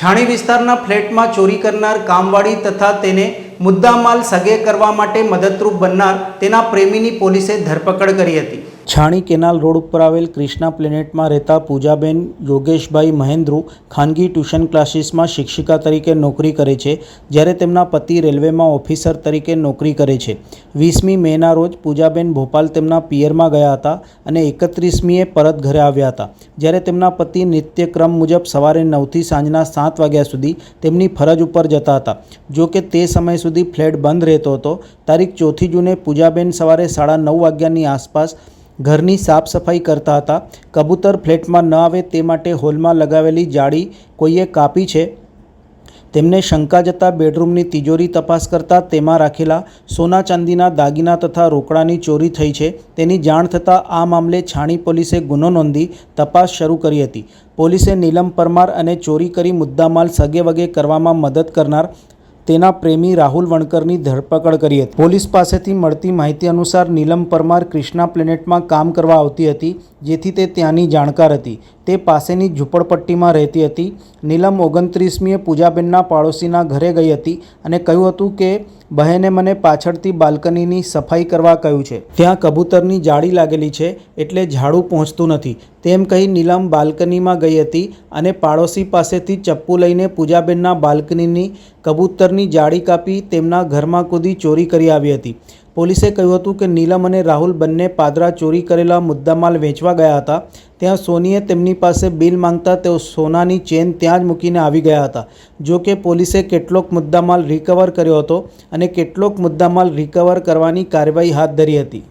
છાણી વિસ્તારના ફ્લેટમાં ચોરી કરનાર કામવાળી તથા તેને મુદ્દામાલ સગે કરવા માટે મદદરૂપ બનનાર તેના પ્રેમીની પોલીસે ધરપકડ કરી હતી. છાણી કેનાલ રોડ ઉપર આવેલ ક્રિષ્ના પ્લેનેટમાં રહેતા પૂજાબેન યોગેશભાઈ મહેન્દ્રુ ખાનગી ટ્યુશન ક્લાસીસમાં શિક્ષિકા તરીકે નોકરી કરે છે, જ્યારે તેમના પતિ રેલવેમાં ઓફિસર તરીકે નોકરી કરે છે. વીસમી મેના રોજ પૂજાબેન ભોપાલ તેમના પિયરમાં ગયા હતા અને એકત્રીસમીએ પરત ઘરે આવ્યા હતા. જ્યારે તેમના પતિ નિત્યક્રમ મુજબ સવારે નવથી સાંજના સાત વાગ્યા સુધી તેમની ફરજ ઉપર જતા હતા. જો કે તે સમય સુધી ફ્લેટ બંધ રહેતો હતો. તારીખ ચોથી જૂને પૂજાબેન સવારે સાડા નવ વાગ્યાની આસપાસ ઘરની સાફ સફાઈ કરતા હતા. કબૂતર ફ્લેટમાં ન આવે તે માટે હોલમાં લગાવેલી જાળી કોઈએ કાપી છે. તેમને શંકા જતાં બેડરૂમની તિજોરી તપાસ કરતાં તેમાં રાખેલા સોના ચાંદીના દાગીના તથા રોકડાની ચોરી થઈ છે. તેની જાણ થતાં આ મામલે છાણી પોલીસે ગુનો નોંધી તપાસ શરૂ કરી હતી. પોલીસે નીલમ પરમાર અને ચોરી કરી મુદ્દામાલ સગે વગે કરવામાં મદદ કરનાર તેના પ્રેમી રાહુલ વણકરની ધરપકડ કરી હતી. પોલીસ પાસેથી મળતી માહિતી અનુસાર નીલમ પરમાર ક્રિષ્ના પ્લેનેટમાં કામ કરવા આવતી હતી, જેથી તે ત્યાંની જાણકાર હતી. તે પાસેની ઝૂંપડપટ્ટીમાં રહેતી હતી. નીલમ ઓગણત્રીસમીએ પૂજાબેનના પાડોશીના ઘરે ગઈ હતી અને કહ્યું હતું કે, બહેને મને પાછળથી બાલ્કનીની સફાઈ કરવા કહ્યું છે. ત્યાં કબૂતરની જાળી લાગેલી છે એટલે ઝાડુ પહોંચતું નથી. તેમ કહી નીલમ બાલ્કનીમાં ગઈ હતી અને પાડોશી પાસેથી ચપ્પુ લઈને પૂજાબેનના બાલ્કનીની કબૂતરની જાળી કાપી તેમના ઘરમાં કૂદી ચોરી કરી આવી હતી. પોલીસે કહ્યું હતું કે નીલમ અને રાહુલ બંને પાદરા ચોરી કરેલા મુદ્દામાલ વેચવા ગયા હતા. ત્યાં સોનીએ તેમની પાસે બિલ માંગતા તેઓ સોનાની ચેન ત્યાં જ મૂકીને આવી ગયા હતા. જો કે પોલીસે કેટલોક મુદ્દામાલ રિકવર કર્યો હતો અને કેટલોક મુદ્દામાલ રિકવર કરવાની કાર્યવાહી હાથ ધરી હતી.